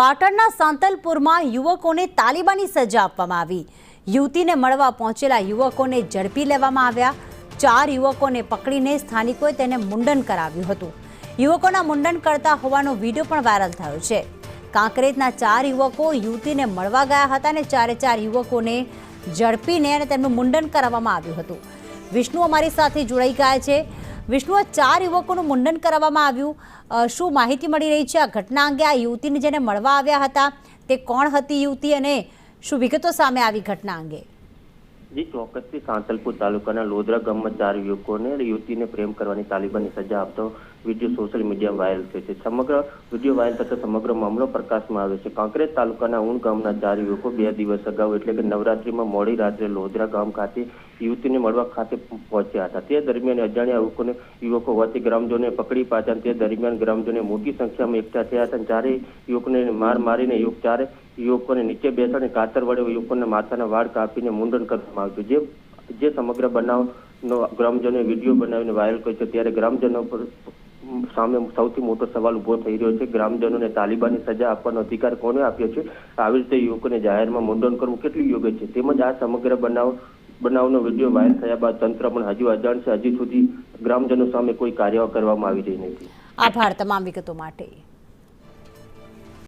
પાટણના સાંતલપુરમાં યુવકોને તાલિબાની સજા આપવામાં આવી. યુવતીને મળવા પહોંચેલા યુવકોને ઝડપી લેવામાં આવ્યા. ચાર યુવકોને પકડીને સ્થાનિકોએ તેને મુંડન કરાવ્યું હતું. યુવકોના મુંડન કરતા હોવાનો વીડિયો પણ વાયરલ થયો છે. કાંકરેજના ચાર યુવકો યુવતીને મળવા ગયા હતા અને ચારે ચાર યુવકોને ઝડપીને અને તેમનું મુંડન કરાવવામાં આવ્યું હતું. વિષ્ણુ અમારી સાથે જોડાઈ ગયા છે. વિષ્ણુ આ ચાર યુવકોનું મુંડન કરાવવામાં આવ્યું. શું માહિતી મળી રહી છે આ ઘટના અંગે? આ યુવતીને જેને મળવા આવ્યા હતા, તે કોણ હતી યુવતી અને શું વિગતો સામે આવી ઘટના અંગે? જી, ચોક્કસથી સાંતલપુર તાલુકાના લોધરા ગામમાં ચાર યુવકોને યુવતીને પ્રેમ કરવાની તાલિબાની સજા આપતો વીડિયો સોશિયલ મીડિયા વાયરલ થયો છે. સમગ્ર વીડિયો વાયરલ થતા સમગ્ર મામલો પ્રકાશમાં આવ્યો છે. કાંકરેજ તાલુકાના ઊંડ ગામના ચાર યુવકો બે દિવસ અગાઉ એટલે કે નવરાત્રીમાં મોડી રાત્રે લોધરા ગામ ખાતે યુવતીને મળવા ખાતે પહોંચ્યા હતા. તે દરમિયાન અજાણ્યા યુવકોને યુવકો વચ્ચે ગ્રામજનોને પકડી પાછા તે દરમિયાન ગ્રામજનોને મોટી સંખ્યામાં એકઠા થયા હતા અને ચારે યુવકોને માર મારીને યુવક ચારે યુવકોને નીચે બેસાડી કાતર વડે યુવકોના માથાના વાળ કાપીને મુંડન કરવામાં આવ્યું જે જે સમગ્ર બનાવનો ગ્રામજનોએ વીડિયો બનાવીને વાયરલ કર્યો છે. ત્યારે ગ્રામજનો પર સામે સૌથી મોટો સવાલ ઊભો થઈ રહ્યો છે. ગ્રામજનોને તાલિબાની સજા આપવાનો અધિકાર કોને આપ્યો છે? આવી રીતે યુવકોને જાહેરમાં મુંડન કરવું કેટલું યોગ્ય છે? તેમજ આ સમગ્ર બનાવ બનાવનો વીડિયો વાયરલ થયા બાદ તંત્ર પણ હજુ અજાણ છે. હજી સુધી ગ્રામજનો સામે કોઈ કાર્યવાહી કરવામાં આવી રહી નથી. આભાર તમામ વિગતો માટે.